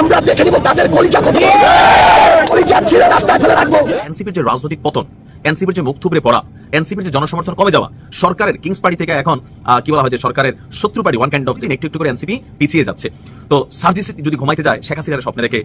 আমরা দেখে নিব তাদের কলিজা কত কলিজা ছিঁড়ে রাস্তায় ফেলে রাখব। এনসিপির যে রাজনৈতিক পতন এনসিপির যে মুখ থুবড়ে পড়া এনসিপির যে জনসমর্থন কমে যাওয়া সরকারের কিংস পার্টি থেকে এখন কি বলা হয় যে সরকারের শত্রু পার্টি ওয়ান কাইন্ড অফ একটু একটু করে এনসিপি পিছিয়ে যাচ্ছে। তো সার্জিস যদি ঘুমাইতে যায় শেখ হাসিনার স্বপ্নে দেখে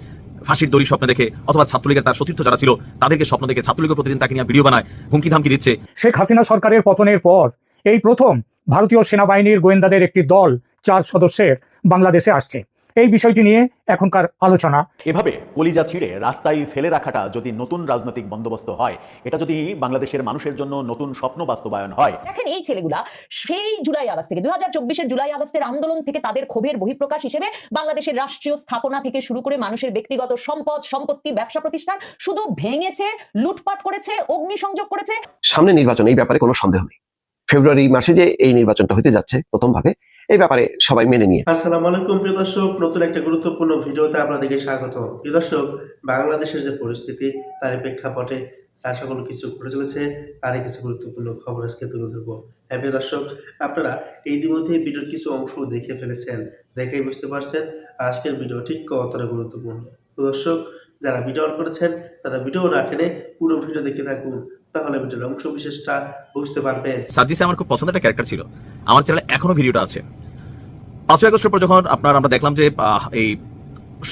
ফাঁসির দড়ি স্বপ্নে দেখে অথবা ছাত্রলীগের তার সতীর্থ যারা ছিল তাদেরকে স্বপ্ন দেখে ছাত্রলীগের প্রতিদিন তাকে নিয়ে ভিডিও বানায় হুমকি ধামকি দিচ্ছে। শেখ হাসিনা সরকারের পতনের পর এই প্রথম ভারতীয় সেনাবাহিনীর গোয়েন্দাদের একটি দল চার সদস্যের বাংলাদেশে আসছে। এই বিষয়টি নিয়ে এখনকার আলোচনা। এভাবে কলিজা ছিঁড়ে রাস্তায় ফেলে রাখাটা যদি নতুন রাজনৈতিক বন্দোবস্ত হয় এটা যদি বাংলাদেশের মানুষের জন্য নতুন স্বপ্ন বাস্তবায়ন হয়। দেখেন এই ছেলেগুলা সেই জুলাই আগস্ট থেকে দুই হাজার জুলাই আগস্টের আন্দোলন থেকে তাদের ক্ষোভের বহিঃপ্রকাশ হিসেবে বাংলাদেশের রাষ্ট্রীয় স্থাপনা থেকে শুরু করে মানুষের ব্যক্তিগত সম্পদ সম্পত্তি ব্যবসা প্রতিষ্ঠান শুধু ভেঙেছে লুটপাট করেছে অগ্নিসংযোগ করেছে। সামনে নির্বাচন এই ব্যাপারে কোনো সন্দেহ নেই। ফেব্রুয়ারি মাসে যে এই নির্বাচনটা হতে যাচ্ছে প্রথমভাবে এই ব্যাপারে সবাই মেনে নিয়ে। আসসালামু আলাইকুম প্রিয় দর্শক, নতুন একটা গুরুত্বপূর্ণ ভিডিওতে আপনাদেরকে স্বাগত। প্রিয় দর্শক, বাংলাদেশের যে পরিস্থিতি তার প্রেক্ষাপটে যা সকল কিছু ঘটে চলেছে, তারই কিছু গুরুত্বপূর্ণ খবর আজকে তুলে ধরবো। হ্যাঁ প্রিয় দর্শক, আপনারা ইতিমধ্যে ভিডিওর কিছু অংশ দেখে ফেলেছেন, দেখেই বুঝতে পারছেন আজকের ভিডিও ঠিক কতটা গুরুত্বপূর্ণ। প্রিয় দর্শক, যারা ভিডিও অন করেছেন, তারা ভিডিও না টেনে পুরো ভিডিও দেখে থাকুন। তাহলে ভিডিওর অংশ বিশেষটা বুঝতে পারবেন। সার্জিসে আমার খুব পছন্দের একটা ক্যারেক্টার ছিল। আমার চ্যানেলে এখনও ভিডিওটা আছে। পাঁচই আগস্টের পর যখন আপনার আমরা দেখলাম যে এই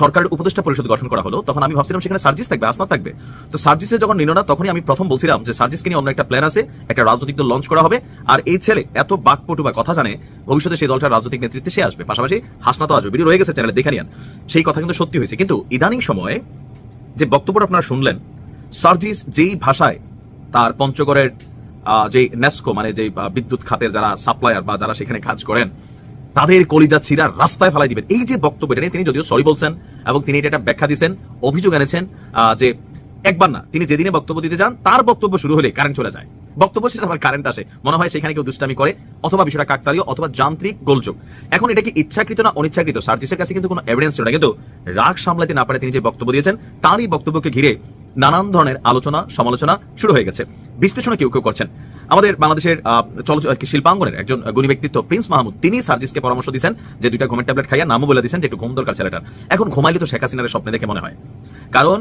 সরকারের উপদেষ্টা পরিষদ গঠন করা হলো, তখন আমি ভাবছিলাম সেখানে সার্জিস থাকবে আসনা থাকবে। তো সার্জিসে যখন নিল না তখনই আমি প্রথম বলছিলাম যে, সার্জিসকে নিয়ে অন্য একটা প্ল্যান আছে, একটা রাজনৈতিক দল লঞ্চ করা হবে, আর এই ছেলে এত বাকপটু বা কথা জানে, ভবিষ্যতে সেই দলটার রাজনৈতিক নেতৃত্বে সে আসবে। পাশাপাশি হাসনাতো আসবে ভিডিও রয়ে গেছে চ্যানেলে দেখে নিন সেই কথা কিন্তু সত্যি হয়েছে। কিন্তু ইদানিং সময়ে যে বক্তব্যটা আপনারা শুনলেন, সার্জিস যেই ভাষায় তার পঞ্চগড়ের যে নেস্কো মানে যে বিদ্যুৎ খাতের যারা সাপ্লায়ার বা যারা সেখানে কাজ করেন, তাদের কলিজা ছিঁড়া রাস্তায় ফেলাই দিবেন। এই যে বক্তব্য, এটা নিয়ে তিনি যদিও সরি বলছেন এবং তিনি এটা ব্যাখ্যা দিচ্ছেন অভিযোগ এনেছেন যে একবার না, তিনি যেদিনে বক্তব্য দিতে যান, তার বক্তব্য শুরু হলে কারেন্ট চলে যায়। বক্তব্য শেষে আবার কারেন্ট আসে। মনে হয় সেখানে কেউ দুষ্টামি করে, অথবা বিষয়টা কাকতালীয়, অথবা যান্ত্রিক গোলযোগ। এখন এটা কি ইচ্ছাকৃত না অনিচ্ছাকৃত? সার্জিসের কাছে কিন্তু কোনো এভিডেন্স ছিল না। কিন্তু রাগ সামলাতে না পারে তিনি যে বক্তব্য দিয়েছেন, তারই বক্তব্যকে ঘিরে নানান ধরনের আলোচনা, সমালোচনা শুরু হয়ে গেছে। বিশ্লেষণে কেউ কেউ করছেন। আমাদের বাংলাদেশের চলচ্চিত্র শিল্পাঙ্গনের একজন গুণী ব্যক্তিত্ব প্রিন্স মাহমুদ, তিনি সার্জিসকে পরামর্শ দিয়েছেন যে দুইটা ঘুমের ট্যাবলেট খাইয়া নামও বলে দিয়েছেন যে একটু ঘুম দরকার ছেলেটার। এখন ঘুমাইলে তো শেখ হাসিনার স্বপ্নে দেখে মনে হয়। কারণ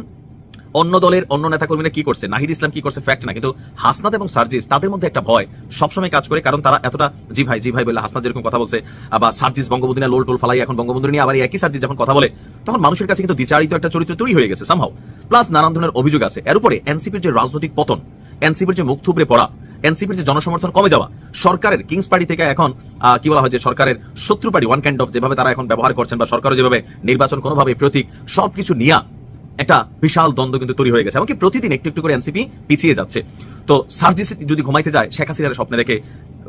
অন্য দলের অন্য নেতা কর্মীরা কি করছে? নাহিদ ইসলাম কি করছে? ফ্যাক্ট না। কিন্তু হাসনাত এবং সার্জিস, তাদের মধ্যে একটা ভয় সবসময় কাজ করে, কারণ তারা এতটা, জি ভাই জি ভাই বলে হাসনাত যেরকম কথা বলছে আবার সার্জিস বঙ্গবন্ধু নিয়ে লোল টোল ফালাই, এখন বঙ্গবন্ধু নিয়ে আবার একই সার্জিস যখন কথা বলে, তখন মানুষের কাছে কিন্তু দ্বিচারিত একটা চরিত্র তৈরি হয়ে গেছে সামহাও প্লাস নানান ধরনের অভিযোগ আছে। এর উপরে এনসিপির যে রাজনৈতিক পতন, এনসিপির যে মুখ থুবড়ে পড়া, এনসিপির যে জনসমর্থন কমে যাওয়া, সরকারের কিংস পার্টি থেকে এখন কি বলা হয় যে সরকারের শত্রু পার্টি ওয়ান কাইন্ড অফ যেভাবে তারা এখন ব্যবহার করছেন বা সরকারও যেভাবে নির্বাচন কোনোভাবে প্রতীক, সবকিছু নিয়া একটা বিশাল দ্বন্দ্ব কিন্তু তৈরি হয়ে গেছে, এমনকি প্রতিদিন একটু একটু করে এনসিপি পিছিয়ে যাচ্ছে। তো সার্জিস যদি ঘুমাইতে যায়, শেখ হাসিনার স্বপ্নে দেখে,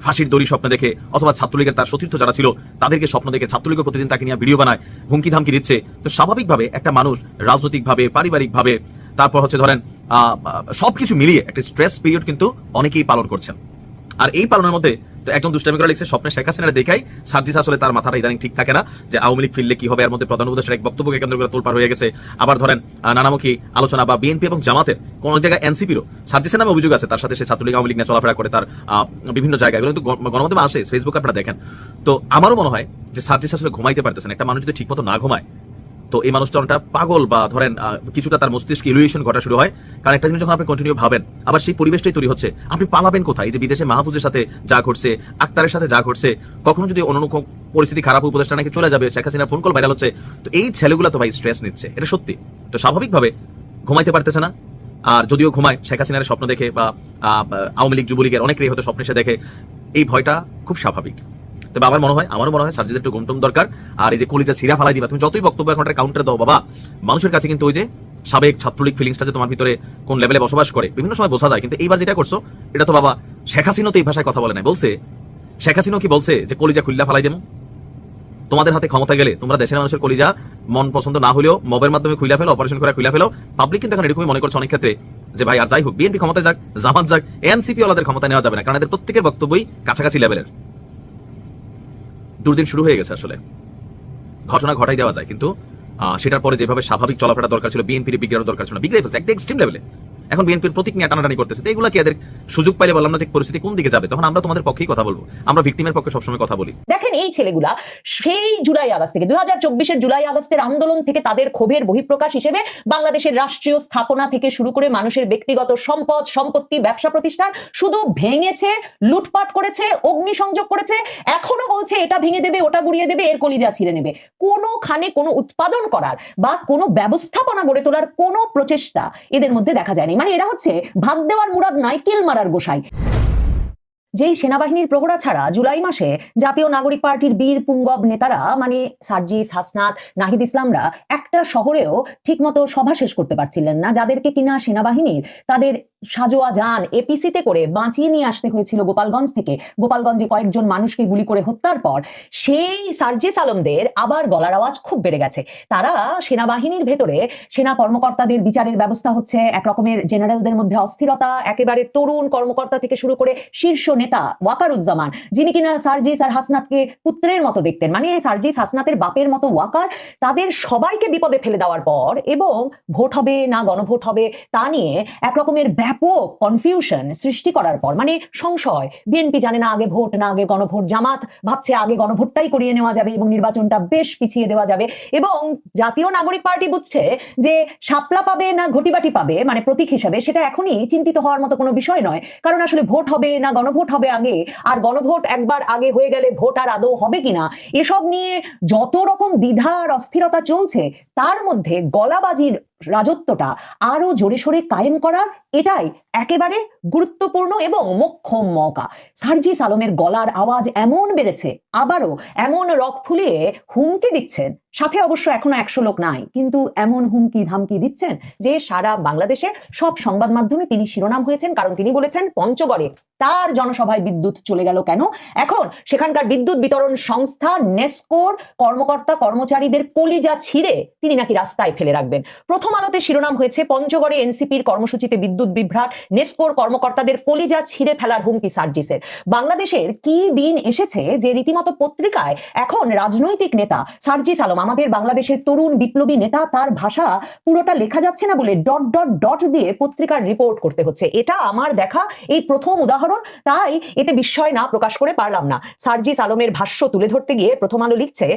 ফাঁসির দড়ি স্বপ্নে দেখে, অথবা ছাত্রলীগের তার সতীর্থ যারা ছিল, তাদেরকে স্বপ্ন দেখে ছাত্রলীগের প্রতিদিন তাকে নিয়ে ভিডিও বানায়, হুমকি ধামকি দিচ্ছে। তো স্বাভাবিকভাবে একটা মানুষ রাজনৈতিকভাবে, পারিবারিকভাবে, তারপর হচ্ছে ধরেন সবকিছু মিলিয়ে একটা স্ট্রেস পিরিয়ড কিন্তু অনেকেই পালন করছেন। আর এই পালনের মধ্যে একজন দুষ্টামি করে লিখছে, স্বপ্নে শেখ হাসিনার দেখাই, সার্জিস আসলে তার মাথাটা ইদানিং ঠিক থাকে না যে আওয়ামী লীগ ফিরলে কি হবে, এর মধ্যে প্রধান উপদেষ্টার এক বক্তব্যকে কেন্দ্র করে তোলপার হয়ে গেছে। আবার ধরেন নানামুখী আলোচনা বা বিএনপি এবং জামাতের কোন জায়গায় এনসিপিরও সার্জিসের নামে অভিযোগ আছে, তার সাথে সে ছাত্রলীগ আওয়ামী লীগ নিয়ে চলাফেরা করে তার বিভিন্ন জায়গায়। কিন্তু গণ- গণমাধ্যমে আসে, ফেসবুকে আপনারা দেখেন। তো আমারও মনে হয় যে সার্জিস আসলে ঘুমাইতে পারতেছেন একটা মানুষ যদি ঠিকমতো না ঘুমায় তো এই মানুষটা অনেকটা পাগল বা ধরেন কিছুটা তার মস্তিষ্ক ইলুয়েশন ঘটা শুরু হয়। কারণ একটা জিনিস যখন আপনি কন্টিনিউ ভাবেন, আবার সেই পরিবেশটাই তৈরি হচ্ছে। আপনি পালাবেন কোথায়? যে বিদেশে মাহফুজের সাথে যা ঘটছে, আক্তারের সাথে যা ঘটছে, কখনো যদি অন্য পরিস্থিতি, খারাপ উপদেষ্টা নাকি চলে যাবে, Sheikh Hasina phone call viral হচ্ছে, তো এই ছেলেগুলো তো ভাই স্ট্রেস নিচ্ছে। এটা সত্যি। তো স্বাভাবিকভাবে ঘুমাইতে পারতেছে না। আর যদিও ঘুমায়, শেখ হাসিনার স্বপ্ন দেখে বা আওয়ামী লীগ, যুবলীগের অনেকেরই হয়তো স্বপ্নে সে দেখে, এই ভয়টা খুব স্বাভাবিক। তবে আমার মনে হয়, আমারও মনে হয় সার্জিদের একটু ঘুমটুম দরকার। আর এই যে কলিজা ছিঁড়া ফালাই দিবা, তুমি যতই বক্তব্য এখন কাউন্টার দাও বাবা, মানুষের কাছে কিন্তু ওই যে সাবেক ছাত্রলীগ ফিলিংসটা যে তোমার ভিতরে কোন লেভেলে বসবাস করে, বিভিন্ন সময় বোঝা যায়, কিন্তু এইবার যেটা করছ, এটা তো বাবা শেখ হাসিনা তো এই ভাষায় কথা বলে না বলছে? শেখ হাসিনা কি বলছে যে কলিজা খুল্লা ফালাই দেবো? তোমাদের হাতে ক্ষমতা গেলে তোমরা দেশের মানুষের কলিজা মন পছন্দ না হলেও মবের মাধ্যমে খুলে ফেলো অপারেশন করে খুলে ফেলো। পাবলিক কিন্তু এখন এরকমই মনে করছে অনেক ক্ষেত্রে যে ভাই আর যাই হোক বিএনপি ক্ষমতায় যাক, জামাত যাক এনসিপি ওলাদের ক্ষমতা নেওয়া যাবে না, কারণ এদের প্রত্যেকের বক্তব্যই কাছাকাছি লেভেলের দুর্দিন শুরু হয়ে গেছে আসলে। ঘটনা ঘটাই দেওয়া যায়, কিন্তু সেটার পরে যেভাবে স্বাভাবিক চলাফেরা দরকার ছিল, বিএনপির বিজ্ঞানের দরকার ছিল বিগড়ে ফেলছে, একটা এক্সট্রিম লেভেলে এখন বিএনপির প্রতীক নিয়ে টানাটানি করতেছে। তো এগুলো কি এদের সুযোগ পাইলে বললাম না যে পরিস্থিতি কোন দিকে যাবে? তখন আমরা তোমাদের পক্ষেই কথা বলব। আমরা ভিক্টিমের পক্ষে সবসময় কথা বলি। দেখেন, এই ছেলেগুলা সেই জুলাই আগস্ট থেকে, দুই হাজার জুলাই আগস্টের আন্দোলন থেকে তাদের ক্ষোভের বহিঃপ্রকাশ হিসেবে বাংলাদেশের রাষ্ট্রীয় স্থাপনা থেকে শুরু করে মানুষের ব্যক্তিগত সম্পদ, সম্পত্তি, ব্যবসা প্রতিষ্ঠান শুধু ভেঙেছে, লুটপাট করেছে, অগ্নিসংযোগ করেছে, এখনও বলছে এটা ভেঙে দেবে, ওটা গুড়িয়ে দেবে, এর কলিজা ছিঁড়ে নেবে। কোনোখানে কোনো উৎপাদন করার বা কোনো ব্যবস্থাপনা গড়ে তোলার কোনো প্রচেষ্টা এদের মধ্যে দেখা যায়নি। মানে এরা হচ্ছে ভাগ দেওয়ার মুরাদ নাইকেল মারার গোসাই। যেই সেনাবাহিনীর প্রহরা ছাড়া জুলাই মাসে জাতীয় নাগরিক পার্টির বীর, পুঙ্গব নেতারা মানে সার্জিস, হাসনাত, নাহিদ ইসলামরা একটা শহরেও ঠিকমতো সভা শেষ করতে পারছিলেন না, যাদেরকে কিনা সেনাবাহিনীর তাদের সাজোয়া যান এপিসিতে করে বাঁচিয়ে নিয়ে আসতে হয়েছিল গোপালগঞ্জ থেকে। গোপালগঞ্জে কয়েকজন মানুষকে গুলি করে হত্যার পর সেই সার্জিস আলমদের আবার গলার আওয়াজ খুব বেড়ে গেছে। তারা সেনাবাহিনীর ভেতরে, সেনা কর্মকর্তাদের বিচারের ব্যবস্থা হচ্ছে এক রকমের জেনারেলদের মধ্যে অস্থিরতা, একেবারে তরুণ কর্মকর্তা থেকে শুরু করে শীর্ষ নেতা ওয়াকারুজ্জামান, যিনি কিনা সার্জিস আর হাসনাতকে পুত্রের মতো দেখতেন। মানে সার্জিস হাসনাতের বাপের মতো ওয়াকার তাদের সবাইকে বিপদে ফেলে দেওয়ার পর এবং ভোট হবে না গণভোট হবে তা নিয়ে এক রকমের ব্যাপক কনফিউশন সৃষ্টি করার পর মানে সংশয়। বিএনপি জানে না আগে ভোট, না আগে গণভোট, জামাত ভাবছে আগে গণভোটটাই করিয়ে নেওয়া যাবে এবং নির্বাচনটা বেশ পিছিয়ে দেওয়া যাবে এবং জাতীয় নাগরিক পার্টি বুঝছে যে শাপলা পাবে না ঘটিবাটি পাবে মানে প্রতীক হিসাবে, সেটা এখনই চিন্তিত হওয়ার মতো কোনো বিষয় নয়। কারণ আসলে ভোট হবে না গণভোট হবে আগে, আর গণভোট একবার আগে হয়ে গেলে ভোট আর আদৌ হবে কিনা, এসব নিয়ে যত রকম দ্বিধা আর অস্থিরতা চলছে, তার মধ্যে গলাবাজির রাজত্বটা আরও জোরে সোরে কায়েম করা এটাই একেবারে গুরুত্বপূর্ণ এবং মোক্ষম মৌকা। সার্জিস আলমের গলার আওয়াজ এমন বেড়েছে, আবারও এমন রক ফুলিয়ে হুমকি দিচ্ছেন। সাথে অবশ্য এখনও একশো লোক নাই, কিন্তু এমন হুমকি ধামকি দিচ্ছেন যে সারা বাংলাদেশে সব সংবাদ মাধ্যমে তিনি শিরোনাম হয়েছেন, কারণ তিনি বলেছেন, পঞ্চগড়ে তার জনসভায় বিদ্যুৎ চলে গেল কেন? এখন সেখানকার বিদ্যুৎ বিতরণ সংস্থা নেসকোর কর্মকর্তা কর্মচারীদের কলিজা ছিঁড়ে তিনি নাকি রাস্তায় ফেলে রাখবেন। প্রথম আলোতে শিরোনাম হয়েছে, পঞ্চগড়ে এনসিপির কর্মসূচিতে বিদ্যুৎ বিভ্রাট নেসকোর কর্মকর্তাদের কলিজা ছিঁড়ে ফেলার হুমকি সার্জিসের। বাংলাদেশের কি দিন এসেছে যে রীতিমতো পত্রিকায় এখন রাজনৈতিক নেতা সার্জিস আলম, আমাদের বাংলাদেশের তরুণ বিপ্লবী নেতা, তার ভাষা পুরোটা লেখা যাচ্ছে না বলে ডট ডট ডট দিয়ে পত্রিকার রিপোর্ট করতে হচ্ছে। এটা আমার দেখা এই প্রথম উদাহরণ, তাই এতে বিস্ময় না প্রকাশ করে পারলাম না। সার্জিস আলমের ভাষ্য তুলে ধরতে গিয়ে প্রথম আলো লিখছে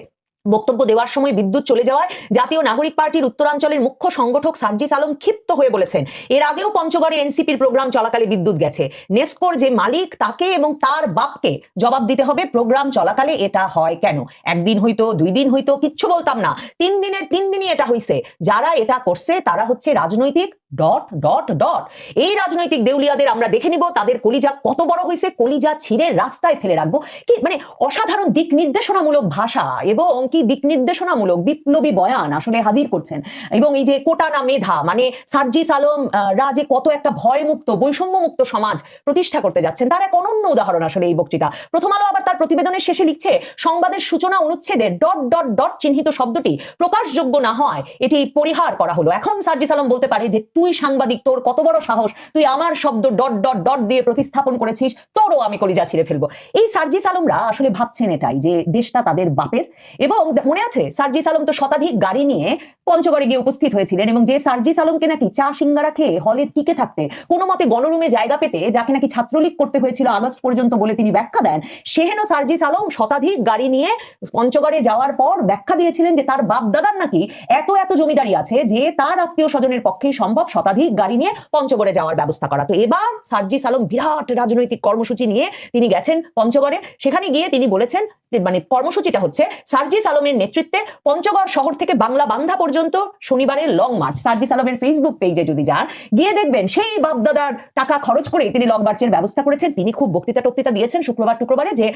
বক্তব্য দেওয়ার সময় বিদ্যুৎ চলে যাওয়ায় জাতীয় নাগরিক পার্টির উত্তরাঞ্চলের মুখ্য সংগঠক সার্জিস আলম ক্ষিপ্ত হয়ে বলেছেন, এর আগেও পঞ্চগড়ে এনসিপির প্রোগ্রাম চলাকালে বিদ্যুৎ গেছে। নেসকোর যে মালিক তাকে এবং তার বাপকে জবাব দিতে হবে, প্রোগ্রাম চলাকালে এটা হয় কেন? একদিন হইতো, দুই দিন হইতো, কিচ্ছু বলতাম না। তিন দিনের, তিন দিনই এটা হইছে। যারা এটা করছে তারা হচ্ছে রাজনৈতিক ডট ডট ডট এই রাজনৈতিক দেউলিয়াদের আমরা দেখে নিব, তাদের কলিজা কত বড় হয়েছে, কলিজা ছিঁড়ে রাস্তায় ফেলে রাখব। কি মানে অসাধারণ দিক নির্দেশনামূলক ভাষা এবং কি দিক নির্দেশনামূলক বিপ্লবী বয়ান আসলে হাজির করছেন। এবং এই যে কোটা না মেধা মানে সার্জিস আলম রাজে কত একটা ভয়মুক্ত, বৈষম্যমুক্ত সমাজ প্রতিষ্ঠা করতে যাচ্ছেন, তারা এক অনন্য উদাহরণ আসলে এই বক্তৃতা। প্রথম আলো আবার তার প্রতিবেদনের শেষে লিখছে, সংবাদের সূচনা অনুচ্ছেদে ডট ডট ডট চিহ্নিত শব্দটি প্রকাশযোগ্য না হয়, এটি পরিহার করা হলো। এখন সার্জিস আলম বলতে পারে যে তুই সাংবাদিক, তোর কত বড় সাহস, তুই আমার শব্দ ডট ডট ডট দিয়ে প্রতিস্থাপন করেছিস, তোরও আমি কলিজা ছিঁড়ে ফেলব। এই সার্জিস আলমরা আসলে ভাবছেন এটাই, যে দেশটা তাদের বাপের। এবং মনে আছে, সার্জিস আলম তো শতাধিক গাড়ি নিয়ে পঞ্চগড়ে গিয়ে উপস্থিত হয়েছিলেন এবং যে সার্জিস আলমকে নাকি চা সিঙ্গারা খেয়ে হলে টিকে থাকতে, কোনো মতে গণরুমে জায়গা পেতে, যাকে নাকি ছাত্রলীগ করতে হয়েছিল আগস্ট পর্যন্ত বলে তিনি ব্যাখ্যা দেন। সেহেন সার্জিস আলম শতাধিক গাড়ি নিয়ে পঞ্চগড়ে যাওয়ার পর ব্যাখ্যা দিয়েছিলেন যে তার বাপ দাদার নাকি এত এত জমিদারি আছে যে তার আত্মীয় স্বজনের পক্ষেই সম্ভব শতাধিক গাড়ি নিয়ে পঞ্চগড়ে যাওয়ার ব্যবস্থা করা। তো এবার সার্জিস আলম বিরাট রাজনৈতিক কর্মসূচি নিয়ে তিনি গেছেন পঞ্চগড়ে। সেখানে গিয়ে তিনি বলেছেন মানে কর্মসূচিটা হচ্ছে সার্জিস আলমের নেতৃত্বে পঞ্চগড় শহর থেকে বাংলা বান্ধা পর্যন্ত শনিবারের লং মার্চ। সার্জিস আলমের ফেসবুক পেজে যদি যান, গিয়ে দেখবেন সেই বাপদাদার টাকা খরচ করে তিনি লং মার্চের ব্যবস্থা করেছেন। তিনি খুব বক্তৃতা টক্তৃতা দিয়েছেন শুক্রবার টুক্রবারে যে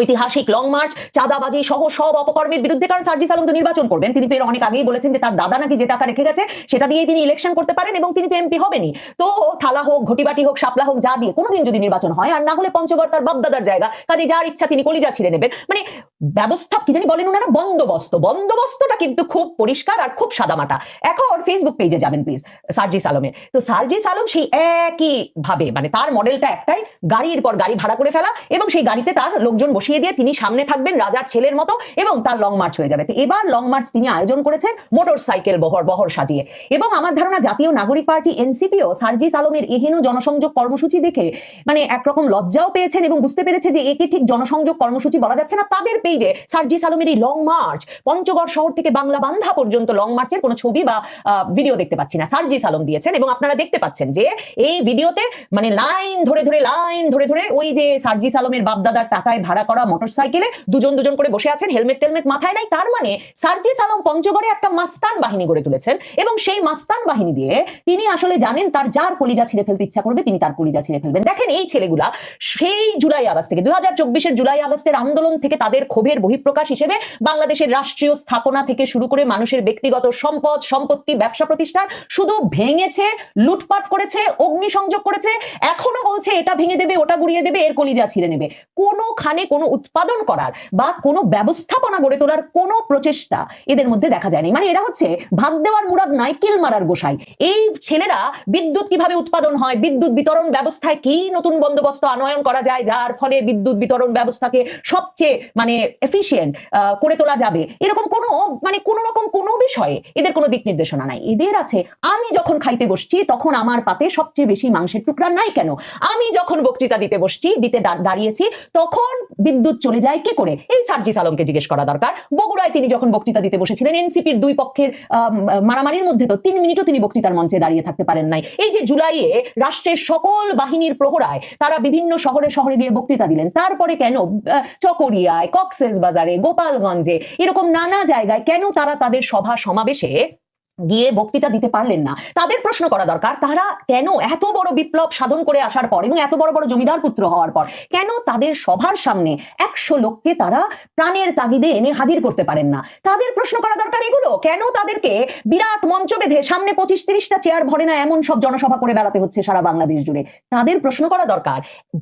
ঐতিহাসিক লং মার্চ চাঁদাবাজি সহ সব অপকর্মের বিরুদ্ধে কারণ সার্জিস আলম তো নির্বাচন করবেন। তিনি তো এর অনেক আগেই বলেছেন যে তার দাদা নাকি যে টাকা রেখে গেছে, সেটা দিয়েই তিনি ইলেকশন করতে পারেন এবং তিনি তো এমপি হবেনই। তো থালা হোক, ঘটিবাটি হোক, শাপলা হোক, যা দিয়ে কোনোদিন যদি নির্বাচন হয়, আর না হলে পঞ্চগড় তার বাপদাদার জায়গা, কাজে যার ইচ্ছা তিনি কলিজা ছিঁড়ে নেবেন। মানে ব্যবস্থা কি জানি বলেন ওনারা? বন্দোবস্ত। বন্দোবস্তটা কিন্তু খুব পরিষ্কার আর খুব সাদামাটা। এখন ফেসবুক পেজে যাবেন প্লিজ সার্জিস আলমের তো সার্জিস আলম সেই একই ভাবে মানে তার মডেলটা একটাই, গাড়ির পর গাড়ি ভাড়া করে ফেলা এবং সেই গাড়িতে তার লোকজন বসে বসিয়ে দিয়ে তিনি সামনে থাকবেন রাজার ছেলের মতো এবং তার লং মার্চ হয়ে যাবে। এবার লং মার্চ তিনি আয়োজন করেছেন মোটর সাইকেল বহর বহর সাজিয়ে। এবং আমার ধারণা জাতীয় নাগরিক পার্টি এনসিপিও সার্জিস আলমের এহেন জনসংযোগ কর্মসূচি দেখে মানে একরকম লজ্জাও পেয়েছেন এবং বুঝতে পেরেছে যে একে ঠিক জনসংযোগ কর্মসূচি বলা যাচ্ছে না। তাদের পেজে সার্জিস আলমের এই লং মার্চ পঞ্চগড় শহর থেকে বাংলা বান্ধা পর্যন্ত লং মার্চের কোনো ছবি বা ভিডিও দেখতে পাচ্ছি না। সার্জিস আলম দিয়েছেন এবং আপনারা দেখতে পাচ্ছেন যে এই ভিডিওতে মানে লাইন ধরে ধরে লাইন ধরে ধরে ওই যে সার্জিস আলমের বাপদাদার টাকায় ভাড়া মোটরসাইকেলে দুজন দুজন করে বসে আছেন হেলমেট টেলমেট মাথায় নাই, তার মানে সার্জিস আলম পঞ্চগড়ে একটা মাস্তান বাহিনী গড়ে তুলেছেন এবং সেই মাস্তান বাহিনী দিয়ে তিনি আসলে জানেন তার যার কলিজা ছিঁড়ে ফেলতে ইচ্ছা করবে, তিনি তার কলিজা ছিঁড়ে ফেলবেন। দেখেন এই ছেলেগুলা সেই জুলাই আগস্ট থেকে দুই হাজার চব্বিশের জুলাই আগস্টের আন্দোলন থেকে তাদের ক্ষোভের বহিঃপ্রকাশ হিসেবে বাংলাদেশের রাষ্ট্রীয় স্থাপনা থেকে শুরু করে মানুষের ব্যক্তিগত সম্পদ, সম্পত্তি, ব্যবসা প্রতিষ্ঠান শুধু ভেঙেছে, লুটপাট করেছে, অগ্নিসংযোগ করেছে, এখনও বলছে এটা ভেঙে দেবে, ওটা গুড়িয়ে দেবে, এর কলিজা ছিঁড়ে নেবে। কোনোখানে কোনো উৎপাদন করার বা কোনো ব্যবস্থাপনা গড়ে তোলার কোনো প্রচেষ্টা এদের মধ্যে দেখা যায়নি। মানে এরা হচ্ছে ভাগ দেওয়ার মুরাদ নাই কিল মারার গোসাই। এই ছেলেরা বিদ্যুৎ কীভাবে উৎপাদন হয়, বিদ্যুৎ বিতরণ ব্যবস্থায় কি নতুন বন্দোবস্ত আনয়ন করা যায়, যার ফলে বিদ্যুৎ বিতরণ ব্যবস্থাকে সবচেয়ে মানে এফিসিয়েন্ট করে তোলা যাবে? এরকম কোনো মানে কোনো রকম কোনো বিষয়ে এদের কোনো দিক নির্দেশনা নাই। এদের আছে, আমি যখন খাইতে বসছি, তখন আমার পাতে সবচেয়ে বেশি মাংসের টুকরা নাই কেন? আমি যখন বক্তৃতা দিতে বসছি, দিতে দাঁড়িয়েছি, তখন বিদ্যুৎ চলে যায়, কে করে? এই সার্জিস আলমকে জিজ্ঞেস করা দরকার। বগুড়ায় তিনি যখন বক্তৃতা দিতে বসেছিলেন, এনসিপির দুই পক্ষের মারামারির মধ্যে তো তিন মিনিটও তিনি বক্তৃতার মঞ্চে দাঁড়িয়ে থাকতে পারেন নাই। এই যে জুলাইয়ে রাষ্ট্রের সকল বাহিনীর প্রহরায় তারা বিভিন্ন শহরে শহরে গিয়ে বক্তৃতা দিলেন। তারপরে কেন চকরিয়ায়, কক্সেস বাজারে, গোপালগঞ্জে, এরকম নানা জায়গায় কেন তারা তাদের সভা সমাবেশে গিয়ে বক্তৃতা দিতে পারলেন না। তাদের প্রশ্ন করা দরকার, তারা কেন এত বড় বিপ্লব সাধন করে আসার পর এবং এত বড় বড় জমিদার পুত্র হওয়ার পর, কেন তাদের সভার সামনে একশো লোককে তারা প্রাণের তাগিদে এনে হাজির করতে পারেন না? তাদের প্রশ্ন করা দরকার এগুলো, কেন তাদেরকে বিরাট মঞ্চ বেঁধে সামনে পঁচিশ তিরিশটা চেয়ার ভরে না এমন সব জনসভা করে বেড়াতে হচ্ছে সারা বাংলাদেশ জুড়ে? তাদের প্রশ্ন করা দরকার,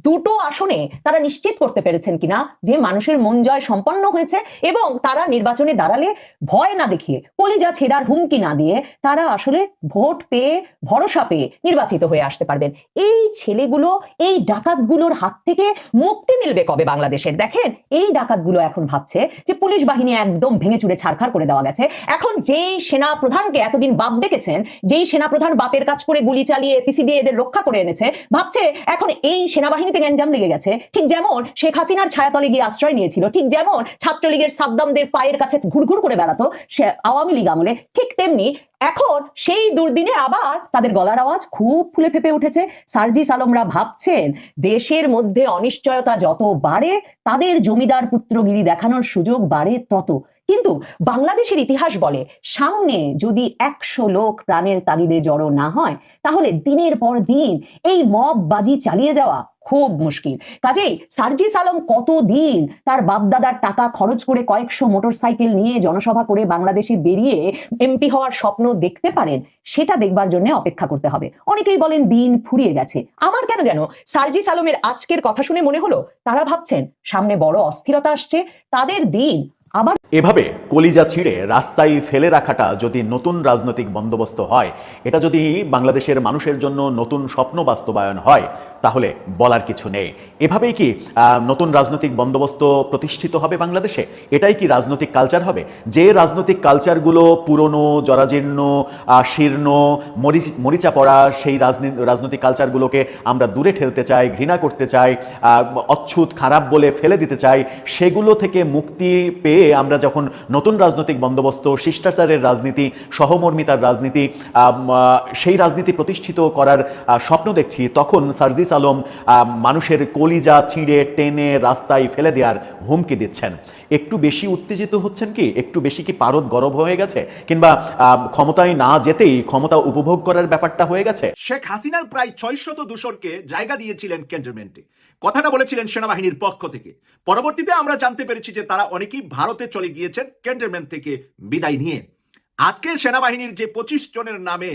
দুটো আসনে তারা নিশ্চিত করতে পেরেছেন কিনা যে মানুষের মন জয় সম্পন্ন হয়েছে এবং তারা নির্বাচনে দাঁড়ালে ভয় না দেখিয়ে, কলিজা ছেড়ার হুমকি না দিয়ে তারা আসলে ভোট পেয়ে, ভরসা পেয়ে নির্বাচিত হয়ে আসতে পারবেন। এই ছেলেগুলো, এই ডাকাতগুলোর হাত থেকে মুক্তি মিলবে কবে বাংলাদেশের? দেখেন, এই ডাকাতগুলো এখন ভাবছে যে পুলিশ বাহিনী একদম ভেঙে চুরে ছাড়খাড় করে দেওয়া গেছে। এখন যেই সেনা প্রধানকে এতদিন বাপ ডেকেছেন, যেই সেনা প্রধান বাপের কাজ করে গুলি চালিয়ে পিসি দিয়ে এদের রক্ষা করে এনেছে, ভাবছে এখন এই সেনাবাহিনীতে গ্যাঞ্জাম লেগে গেছে। ঠিক যেমন শেখ হাসিনার ছায়াতলে গিয়ে আশ্রয় নিয়েছিল, ঠিক যেমন ছাত্রলীগের সাদ্দামদের পায়ের কাছে ঘুরঘুর করে বেড়াতো সে আওয়ামী লীগ আমলে, ঠিক তেমনি এখন সেই দুর্দিনে আবার তাদের গলার আওয়াজ খুব ফুলে ফেপে উঠেছে। সার্জিস আলমরা ভাবছেন, দেশের মধ্যে অনিশ্চয়তা যত বাড়ে, তাদের জমিদার পুত্রগিরি দেখানোর সুযোগ বাড়ে তত। কিন্তু বাংলাদেশের ইতিহাস বলে, সামনে যদি একশো লোক প্রাণের তাগিদে জড়ো না হয়, তাহলে দিনের পর দিন এই মব বাজি চালিয়ে যাওয়া খুব মুশকিল। কাজেই সার্জিস আলম কতদিন তার বাপদাদার টাকা খরচ করে কয়েকশো মোটরসাইকেল নিয়ে জনসভা করে বাংলাদেশে বেরিয়ে এমপি হওয়ার স্বপ্ন দেখতে পারেন, সেটা দেখবার জন্য অপেক্ষা করতে হবে। অনেকেই বলেন দিন ফুরিয়ে গেছে। আমার কেন যেন সার্জিস আলমের আজকের কথা শুনে মনে হলো, তারা ভাবছেন সামনে বড় অস্থিরতা আসছে, তাদের দিন আবার এভাবে কলিজা ছিঁড়ে রাস্তায় ফেলে রাখাটা যদি নতুন রাজনৈতিক বন্দোবস্ত হয়, এটা যদি বাংলাদেশের মানুষের জন্য নতুন স্বপ্ন বাস্তবায়ন হয় তাহলে বলার কিছু নেই। এভাবেই কি নতুন রাজনৈতিক বন্দোবস্ত প্রতিষ্ঠিত হবে বাংলাদেশে? এটাই কি রাজনৈতিক কালচার হবে? যে রাজনৈতিক কালচারগুলো পুরনো, জরাজীর্ণ শীর্ণ, মরিচা পড়া, সেই রাজনৈতিক কালচারগুলোকে আমরা দূরে ঠেলতে চাই, ঘৃণা করতে চাই অচ্ছুত, খারাপ বলে ফেলে দিতে চাই, সেগুলো থেকে মুক্তি পেয়ে আমরা যখন নতুন রাজনৈতিক বন্দোবস্ত, শিষ্টাচারের রাজনীতি, সহমর্মিতার রাজনীতি সেই রাজনীতি প্রতিষ্ঠিত করার স্বপ্ন দেখছি, তখন সার্জিস আলম মানুষের কলিজা ছিঁড়ে টেনে রাস্তায় ফেলে দেওয়ার হুমকি দিচ্ছেন। একটু বেশি উত্তেজিত হচ্ছেন কি? একটু বেশি কি পারদ গরম হয়ে গেছে? কিংবা ক্ষমতায় না যেতেই ক্ষমতা উপভোগ করার ব্যাপারটা হয়ে গেছে? শেখ হাসিনার প্রায় ছয়শত দূষণকে জায়গা দিয়েছিলেন ক্যান্টনমেন্টে কথাটা বলেছিলেন সেনাবাহিনীর পক্ষ থেকে। পরবর্তীতে আমরা জানতে পেরেছি যে তারা অনেকেই ভারতে চলে গিয়েছেন ক্যান্টনমেন্ট থেকে বিদায় নিয়ে। আজকে সেনাবাহিনীর যে পঁচিশ জনের নামে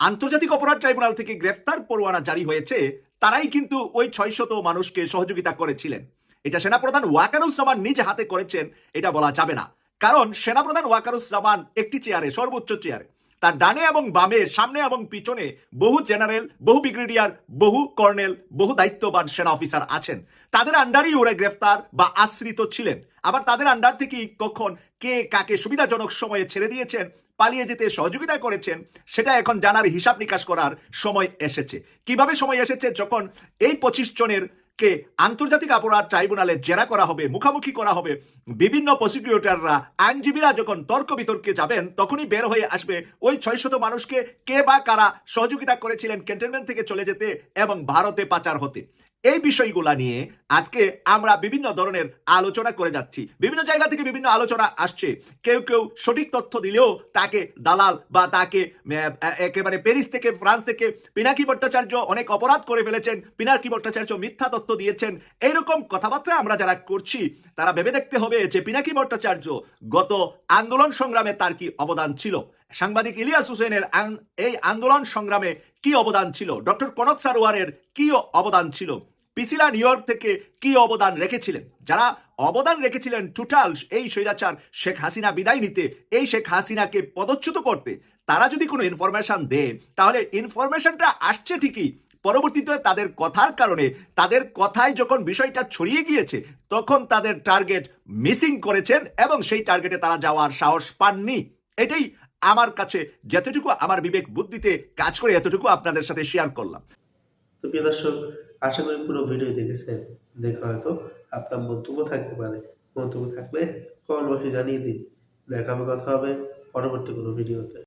আন্তর্জাতিক অপরাধ ট্রাইব্যুনাল থেকে গ্রেফতার পরোয়ানা জারি হয়েছে তারাই কিন্তু ওই ছয়শত মানুষকে সহযোগিতা করেছিলেন। এটা সেনাপ্রধান ওয়াকারুজ্জামান নিজ হাতে করেছেন, এটা বলা যাবে না। কারণ সেনাপ্রধান ওয়াকারুজ্জামান একটি চেয়ারে, সর্বোচ্চ চেয়ারে। তার ডানে এবং বামে, সামনে এবং পিছনে বহু জেনারেল, বহু ব্রিগেডিয়ার, বহু কর্নেল, বহু দায়িত্ববান সেনা অফিসার আছেন। তাদের আন্ডারই ওরা গ্রেফতার বা আশ্রিত ছিলেন। আবার তাদের আন্ডার থেকেই কখন, কে, কাকে সুবিধাজনক সময়ে ছেড়ে দিয়েছেন পালিয়ে যেতে সহযোগিতা করেছেন, সেটা এখন জানার হিসাব নিকাশ করার সময় এসেছে। কীভাবে সময় এসেছে? যখন এই পঁচিশ জনের কে আন্তর্জাতিক অপরাধ ট্রাইব্যুনালে জেরা করা হবে, মুখামুখি করা হবে, বিভিন্ন প্রসিকিউটররা, আইনজীবীরা যখন তর্ক বিতর্কে যাবেন, তখনই বের হয়ে আসবে ওই ছয় শত মানুষকে কে বা কারা সহযোগিতা করেছিলেন ক্যান্টনমেন্ট থেকে চলে যেতে এবং ভারতে পাচার হতে। এই বিষয়গুলা নিয়ে আজকে আমরা বিভিন্ন ধরনের আলোচনা করে যাচ্ছি। বিভিন্ন জায়গা থেকে বিভিন্ন আলোচনা আসছে। কেউ কেউ সঠিক তথ্য দিলেও তাকে দালাল বা তাকে একেবারে প্যারিস থেকে, ফ্রান্স থেকে পিনাকি ভট্টাচার্য অনেক অপরাধ করে ফেলেছেন, পিনাকি ভট্টাচার্য মিথ্যা তথ্য দিয়েছেন। এইরকম কথাবার্তা আমরা যারা করছি, তারা ভেবে দেখতে হবে যে পিনাকি ভট্টাচার্য গত আন্দোলন সংগ্রামে তার কি অবদান ছিল? সাংবাদিক ইলিয়াস হোসেনের এই আন্দোলন সংগ্রামে কি অবদান ছিল? ডক্টর কনক সারোয়ারের কি অবদান ছিল? পিসিলা নিউ ইয়র্ক থেকে কি অবদান রেখেছিলেন? যারা অবদান রেখেছিলেন টোটাল এই স্বৈরাচার শেখ হাসিনা বিদায় নিতে, এই শেখ হাসিনাকে পদচ্যুত করতে, তারা যদি কোনো ইনফরমেশন দেয়, তাহলে ইনফরমেশনটা আসছে ঠিকই। পরবর্তীতে তাদের কথার কারণে, তাদের কথায় যখন বিষয়টা ছড়িয়ে গিয়েছে, তখন তাদের টার্গেট মিসিং করেছেন এবং সেই টার্গেটে তারা যাওয়ার সাহস পাননি। এটাই আমার কাছে যতটুকু আমার বিবেক বুদ্ধিতে কাজ করে, এতটুকু আপনাদের সাথে শেয়ার করলাম। তো প্রিয় দর্শক আশা করি পুরো ভিডিও দেখেছেন। দেখা হয়তো আপনার মন্তব্য থাকতে পারে। মন্তব্য থাকলে কমেন্ট বক্সে জানিয়ে দিন। দেখা হবে, কথা হবে পরবর্তী কোনো ভিডিওতে